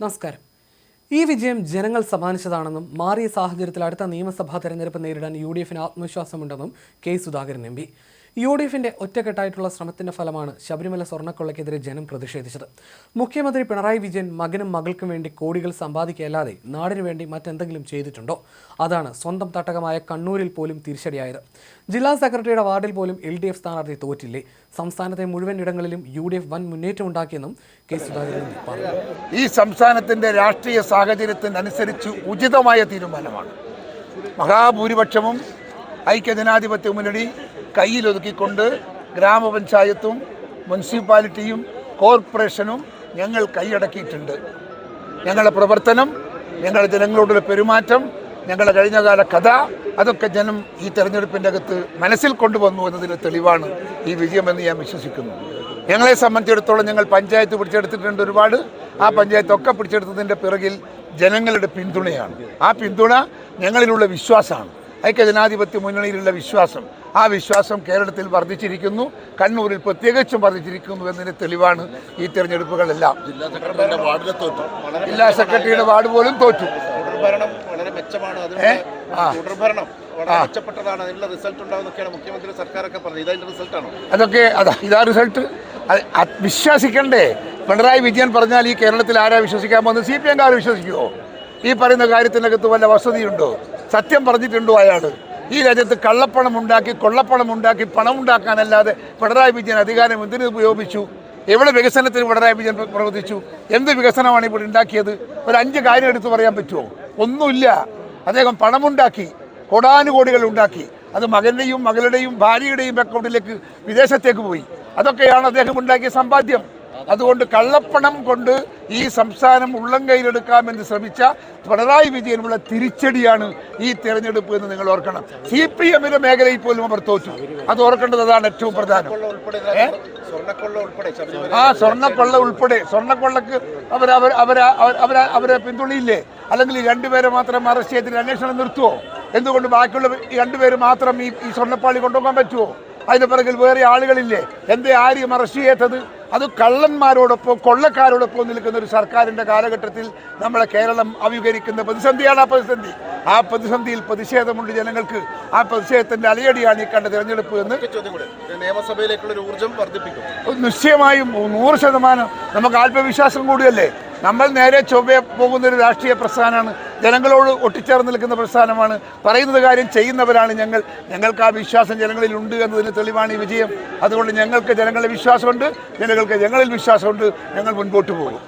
നമസ്കാരം. ഈ വിജയം ജനങ്ങൾ സമ്മാനിച്ചതാണെന്നും മാറിയ സാഹചര്യത്തിൽ അടുത്ത നിയമസഭാ തെരഞ്ഞെടുപ്പ് നേരിടാൻ യു ഡി എഫിന് ആത്മവിശ്വാസമുണ്ടെന്നും K Sudhakaran M U D എഫിന്റെ ഒറ്റക്കെട്ടായിട്ടുള്ള ശ്രമത്തിന്റെ ഫലമാണ് ശബരിമല സ്വർണക്കൊള്ളയ്ക്കെതിരെ ജനം പ്രതിഷേധിച്ചത്. മുഖ്യമന്ത്രി പിണറായി വിജയൻ മകനും മകൾക്കും വേണ്ടി കോടികൾ സമ്പാദിക്കുകയല്ലാതെ നാടിനു വേണ്ടി മറ്റെന്തെങ്കിലും ചെയ്തിട്ടുണ്ടോ? അതാണ് സ്വന്തം തട്ടകമായ കണ്ണൂരിൽ പോലും തിരിച്ചടിയായത്. ജില്ലാ സെക്രട്ടറിയുടെ വാർഡിൽ പോലും എൽ ഡി എഫ് സ്ഥാനാർത്ഥി തോറ്റില്ലേ? സംസ്ഥാനത്തെ മുഴുവൻ ഇടങ്ങളിലും യു ഡി എഫ് വൻ മുന്നേറ്റം ഉണ്ടാക്കിയെന്നും കെ സുധാകരൻ പറഞ്ഞു. ഈ സംസ്ഥാനത്തിന്റെ രാഷ്ട്രീയ സാഹചര്യത്തിനനുസരിച്ച് ഉചിതമായ തീരുമാനമാണ്. മഹാഭൂരിപക്ഷവും ഐക്യജനാധിപത്യ മുന്നണി കയ്യിലൊതുക്കിക്കൊണ്ട് ഗ്രാമപഞ്ചായത്തും മുനിസിപ്പാലിറ്റിയും കോർപ്പറേഷനും ഞങ്ങൾ കൈയടക്കിയിട്ടുണ്ട്. ഞങ്ങളുടെ പ്രവർത്തനം ഞങ്ങളുടെ ജനങ്ങളോടുള്ള പെരുമാറ്റം ഞങ്ങളുടെ കഴിഞ്ഞകാല കഥ അതൊക്കെ ജനം ഈ തെരഞ്ഞെടുപ്പിന്റെ അകത്ത് മനസ്സിൽ കൊണ്ടുവന്നു എന്നതിന്റെ തെളിവാണ് ഈ വിജയമെന്ന് ഞാൻ വിശ്വസിക്കുന്നു. ഞങ്ങളെ സംബന്ധിച്ചിടത്തോളം ഞങ്ങൾ പഞ്ചായത്ത് പിടിച്ചെടുത്തിട്ടുണ്ട് ഒരുപാട്. ആ പഞ്ചായത്തൊക്കെ പിടിച്ചെടുത്തതിന്റെ പിറകിൽ ജനങ്ങളുടെ പിന്തുണയാണ്. ആ പിന്തുണ ഞങ്ങളിലുള്ള വിശ്വാസമാണ്. ഐക്യജനാധിപത്യ മുന്നണിയിലുള്ള വിശ്വാസം. ആ വിശ്വാസം കേരളത്തിൽ വർദ്ധിച്ചിരിക്കുന്നു. കണ്ണൂരിൽ പ്രത്യേകിച്ചും വർദ്ധിച്ചിരിക്കുന്നു എന്നതിന് തെളിവാണ് ഈ തെരഞ്ഞെടുപ്പുകളെല്ലാം. ജില്ലാ സെക്രട്ടറിയുടെ വാർഡ് പോലും തോറ്റു. അതൊക്കെ അതാ ഇതാ റിസൾട്ട്. വിശ്വസിക്കണ്ടേ? പിണറായി വിജയൻ പറഞ്ഞാൽ ഈ കേരളത്തിൽ ആരാ വിശ്വസിക്കാൻ പോകുന്നത്? സി പി എംകാർ വിശ്വസിക്കുമോ ഈ പറയുന്ന കാര്യത്തിനകത്ത് വല്ല വസതിയുണ്ടോ? സത്യം പറഞ്ഞിട്ടുണ്ടോ അയാൾ ഈ രാജ്യത്ത് കള്ളപ്പണം ഉണ്ടാക്കി കൊള്ളപ്പണം ഉണ്ടാക്കി പണം ഉണ്ടാക്കാനല്ലാതെ പിണറായി വിജയൻ അധികാരം എന്തിനു ഉപയോഗിച്ചു? എവിടെ വികസനത്തിന് പിണറായി വിജയൻ പ്രവർത്തിച്ചു? എന്ത് വികസനമാണ് ഇവിടെ ഉണ്ടാക്കിയത്? ഒരു അഞ്ച് കാര്യം എടുത്തു പറയാൻ പറ്റുമോ? ഒന്നുമില്ല. അദ്ദേഹം പണമുണ്ടാക്കി കോടാനുകോടികൾ ഉണ്ടാക്കി. അത് മകന്റെയും മകളുടെയും ഭാര്യയുടെയും അക്കൗണ്ടിലേക്ക് വിദേശത്തേക്ക് പോയി. അതൊക്കെയാണ് അദ്ദേഹം ഉണ്ടാക്കിയ സമ്പാദ്യം. അതുകൊണ്ട് കള്ളപ്പണം കൊണ്ട് ഈ സംസ്ഥാനം ഉള്ളം കയ്യിലെടുക്കാമെന്ന് ശ്രമിച്ച പിണറായി വിജയനുള്ള തിരിച്ചടിയാണ് ഈ തെരഞ്ഞെടുപ്പ് എന്ന് നിങ്ങൾ ഓർക്കണം. സി പി എമ്മിന്റെ മേഖലയിൽ പോലും അവർ തോറ്റു. അത് ഓർക്കേണ്ടത് അതാണ് ഏറ്റവും പ്രധാനം. ആ സ്വർണക്കൊള്ള ഉൾപ്പെടെ. സ്വർണക്കൊള്ളക്ക് അവർ അവർ അവർ അവരെ പിന്തുണയില്ലേ? അല്ലെങ്കിൽ രണ്ടുപേരെ മാത്രം അറസ്റ്റ് ചെയ്തിട്ട് അന്വേഷണം നിർത്തുമോ എന്തുകൊണ്ട് ബാക്കിയുള്ള രണ്ടുപേര് മാത്രം ഈ ഈ സ്വർണപ്പാളി കൊണ്ടുപോകാൻ പറ്റുമോ അതിന് പിറകിൽ വേറെ ആളുകളില്ലേ? എന്തേ ആരെയും അറസ്റ്റ് ചെയ്യാത്തത് അത് കള്ളന്മാരോടൊപ്പം കൊള്ളക്കാരോടൊപ്പം നിൽക്കുന്ന ഒരു സർക്കാരിന്റെ കാലഘട്ടത്തിൽ നമ്മളെ കേരളം അഭിമുഖീകരിക്കുന്ന പ്രതിസന്ധിയാണ് ആ പ്രതിസന്ധി. ആ പ്രതിസന്ധിയിൽ പ്രതിഷേധമുണ്ട് ജനങ്ങൾക്ക്. ആ പ്രതിഷേധത്തിന്റെ അലയടിയാണ് ഈ കണ്ട തിരഞ്ഞെടുപ്പ് എന്ന് നിയമസഭയിലേക്കുള്ള ഊർജം വർദ്ധിപ്പിക്കും. നിശ്ചയമായും നൂറ് ശതമാനം നമുക്ക് ആത്മവിശ്വാസം കൂടിയല്ലേ? നമ്മൾ നേരെ ചൊവ്വ പോകുന്ന ഒരു രാഷ്ട്രീയ പ്രസ്ഥാനമാണ്. ജനങ്ങളോട് ഒട്ടിച്ചേർന്ന് നിൽക്കുന്ന പ്രസ്ഥാനമാണ്. പറയുന്നത് കാര്യം ചെയ്യുന്നവരാണ് ഞങ്ങൾ. ഞങ്ങൾക്ക് ആ വിശ്വാസം ജനങ്ങളിൽ ഉണ്ട് എന്നതിന് തെളിവാണ് ഈ വിജയം. അതുകൊണ്ട് ഞങ്ങൾക്ക് ജനങ്ങളുടെ വിശ്വാസമുണ്ട് ജനങ്ങൾക്ക് ഞങ്ങളിൽ വിശ്വാസമുണ്ട്. ഞങ്ങൾ മുൻപോട്ട് പോകും.